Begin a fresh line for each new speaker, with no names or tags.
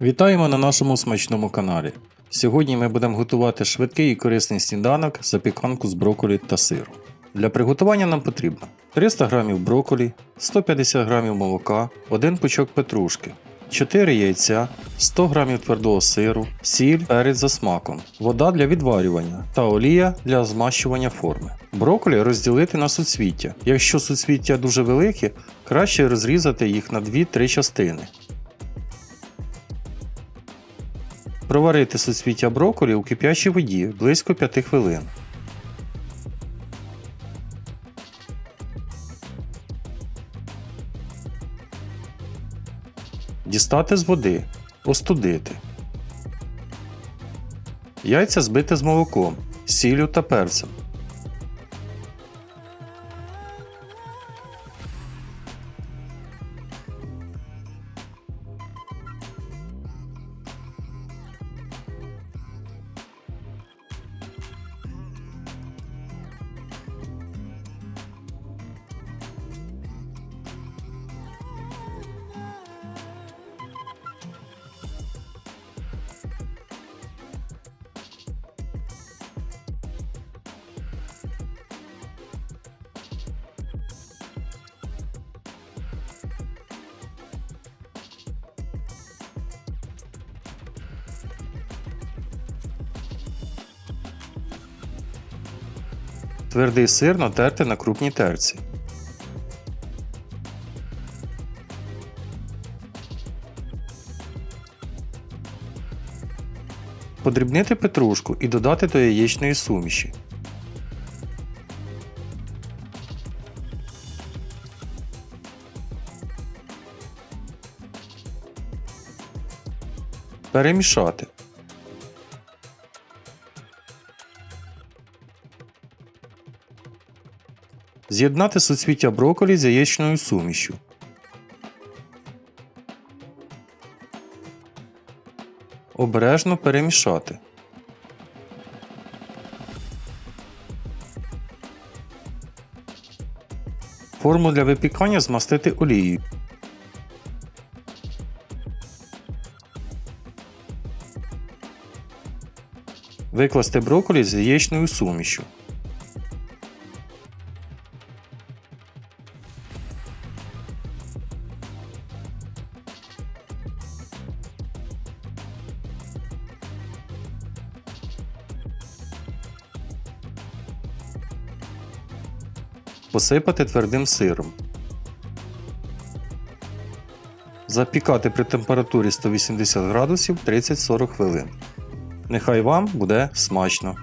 Вітаємо на нашому смачному каналі. Сьогодні ми будемо готувати швидкий і корисний сніданок запіканку з брокколі та сиру. Для приготування нам потрібно 300 г брокколі, 150 г молока, 1 пучок петрушки, 4 яйця, 100 г твердого сиру, сіль, перець за смаком, вода для відварювання та олія для змащування форми. Брокколі розділити на суцвіття. Якщо суцвіття дуже великі, краще розрізати їх на 2-3 частини. Проварити суцвіття брокколі у кип'ячій воді близько 5 хвилин. Дістати з води. Остудити. Яйця збити з молоком, сіллю та перцем. Твердий сир натерти на крупній терці. Подрібнити петрушку і додати до яєчної суміші. Перемішати. З'єднати суцвіття брокколі з яєчною сумішю. Обережно перемішати. Форму для випікання змастити олією. Викласти брокколі з яєчною сумішю. Посипати твердим сиром. Запікати при температурі 180 градусів 30-40 хвилин. Нехай вам буде смачно!